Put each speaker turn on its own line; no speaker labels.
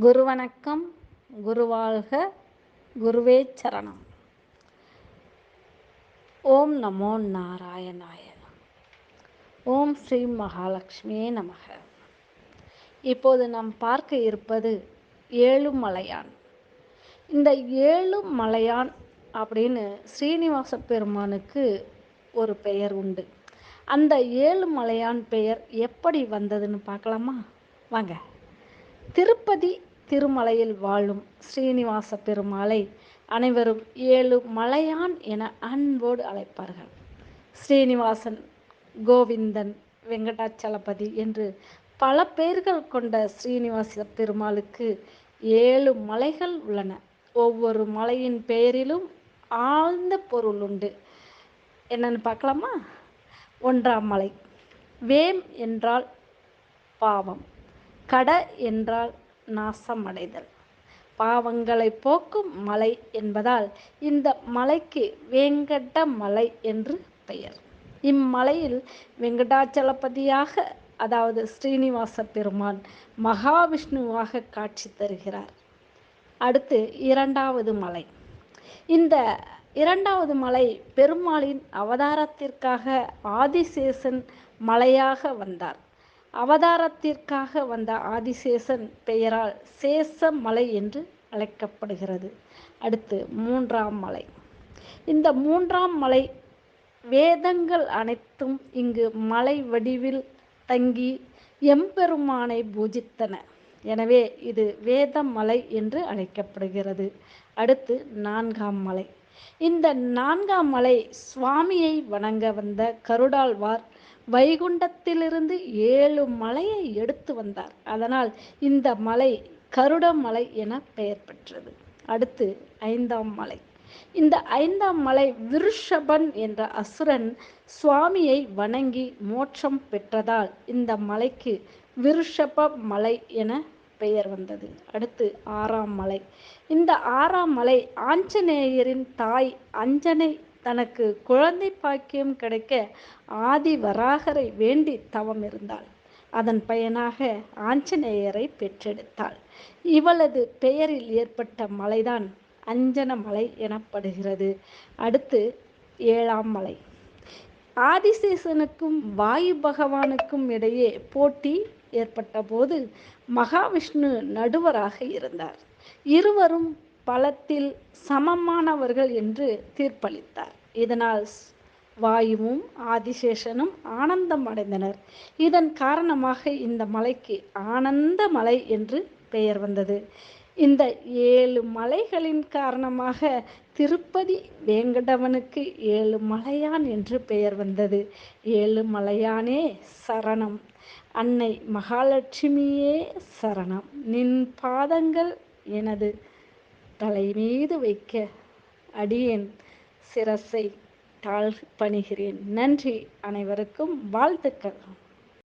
குரு வணக்கம் குருவாழ்க குருவே சரணம். ஓம் நமோ நாராயணாய ஓம் ஸ்ரீ மகாலட்சுமியே நமக. இப்போது நாம் பார்க்க இருப்பது ஏழு மலையான். இந்த ஏழு மலையான் அப்படின்னு ஸ்ரீனிவாச பெருமானுக்கு ஒரு பெயர் உண்டு. அந்த ஏழு மலையான் பெயர் எப்படி வந்ததுன்னு பார்க்கலாமா? வாங்க. திருப்பதி திருமலையில் வாழும் ஸ்ரீனிவாச பெருமாளை அனைவரும் ஏழு மலையான் என அன்போடு அழைப்பார்கள். ஸ்ரீனிவாசன் கோவிந்தன் வெங்கடாச்சலபதி என்று பல பெயர்கள் கொண்ட ஸ்ரீனிவாச பெருமாளுக்கு ஏழு மலைகள் உள்ளன. ஒவ்வொரு மலையின் பெயரிலும் ஆழ்ந்த பொருள் உண்டு. என்னன்னு பார்க்கலாமா? ஒன்றாம் மலை வேம் என்றால் பாவம். கட என்றால் நாசமடைதல். பாவங்களை போக்கும் மலை என்பதால் இந்த மலைக்கு வேங்கட மலை என்று பெயர். இம்மலையில் வெங்கடாச்சலபதியாக அதாவது ஸ்ரீனிவாச பெருமான் மகாவிஷ்ணுவாக காட்சி தருகிறார். அடுத்து இரண்டாவது மலை. இந்த இரண்டாவது மலை பெருமாளின் அவதாரத்திற்காக ஆதிசேஷன் மலையாக வந்தார். அவதாரத்திற்காக வந்த ஆதிசேஷன் பெயரால் சேச மலை என்று அழைக்கப்படுகிறது. அடுத்து மூன்றாம் மலை. இந்த மூன்றாம் மலை வேதங்கள் அனைத்தும் இங்கு மலை வடிவில் தங்கி எம்பெருமானை பூஜித்தன. எனவே இது வேத மலை என்று அழைக்கப்படுகிறது. அடுத்து நான்காம் மலை. இந்த நான்காம் மலை சுவாமியை வணங்க வந்த கருடாழ்வார் வைகுண்டத்திலிருந்து ஏழு மலையை எடுத்து வந்தார். அதனால் இந்த மலை கருடமலை என பெயர் பெற்றது. அடுத்து ஐந்தாம் மலை. இந்த ஐந்தாம் மலை விருஷபன் என்ற அசுரன் சுவாமியை வணங்கி மோட்சம் பெற்றதால் இந்த மலைக்கு விருஷப மலை என பெயர் வந்தது. அடுத்து ஆறாம் மலை. இந்த ஆறாம் மலை ஆஞ்சநேயரின் தாய் அஞ்சனை தனக்கு குழந்தை பாக்கியம் கிடைக்க ஆதி வராகரை வேண்டி தவம் இருந்தாள். அதன் பயனாக ஆஞ்சநேயரை பெற்றெடுத்தாள். இவளது பெயரில் ஏற்பட்ட மலைதான் அஞ்சன மலை எனப்படுகிறது. அடுத்து ஏழாம் மலை. ஆதிசேஷனுக்கும் வாயு பகவானுக்கும் இடையே போட்டி ஏற்பட்ட போது மகாவிஷ்ணு நடுவராக இருந்தார். இருவரும் பலத்தில் சமமானவர்கள் என்று தீர்ப்பளித்தார். இதனால் வாயுவும் ஆதிசேஷனும் ஆனந்தம் அடைந்தனர். இதன் காரணமாக இந்த மலைக்கு ஆனந்த மலை என்று பெயர் வந்தது. இந்த ஏழு மலைகளின் காரணமாக திருப்பதி வேங்கடவனுக்கு ஏழு மலையான் என்று பெயர் வந்தது. ஏழு மலையானே சரணம். அன்னை மகாலட்சுமியே சரணம். நின் பாதங்கள் எனது. தலை மீது வைக்க அடியேன் சிரசை தாழ் பணிகிறேன். நன்றி அனைவருக்கும். வாழ்த்துக்கள்.